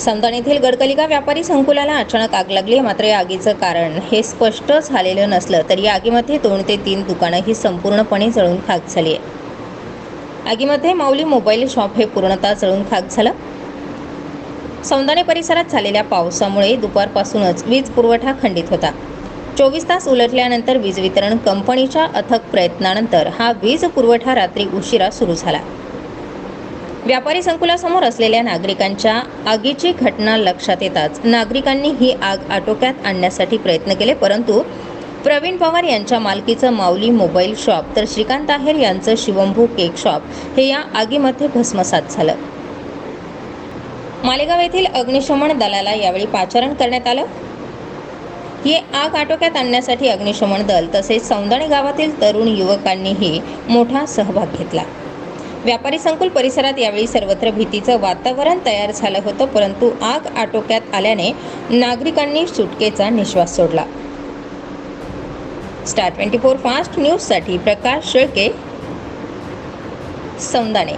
समदान येथील गडकलिका व्यापारी संकुलाला अचानक आग लागली. मात्र या आगीचं कारण हे स्पष्ट झालेलं नसलं तरी या आगीमध्ये दोन ते तीन दुकानं ही संपूर्णपणे जळून खाक झाली आहे. आगीमध्ये माऊली मोबाईल शॉप हे पूर्णतः जळून खाक झालं. सौंदाणे परिसरात झालेल्या पावसामुळे दुपारपासूनच वीज पुरवठा खंडित होता. चोवीस तास उलटल्यानंतर वीज वितरण कंपनीच्या अथक प्रयत्नानंतर हा वीज पुरवठा रात्री उशिरा सुरू झाला. व्यापारी संकुलासमोर असलेल्या नागरिकांच्या आगीची घटना लक्षात येताच नागरिकांनी ही आग आटोक्यात आणण्यासाठी प्रयत्न केले परंतु प्रवीण पवार यांच्या मालकीचं माऊली मोबाईल शॉप तर श्रीकांत आहेर यांचं शिवंभू केक शॉप हे या आगीमध्ये भस्मसात झालं. मालेगाव येथील अग्निशमन दलाला यावेळी पाचारण करण्यात आलं. ही आग आटोक्यात आणण्यासाठी अग्निशमन दल तसेच सौंदाणे गावातील तरुण युवकांनीही मोठा सहभाग घेतला. व्यापारी संकुल परिसरात यावेळी सर्वत्र भीतीचं वातावरण तयार झालं होतं परंतु आग आटोक्यात आल्याने नागरिकांनी सुटकेचा निश्वास सोडला. स्टार ट्वेंटी फोर फास्ट न्यूजसाठी प्रकाश शेळके सौंदाणे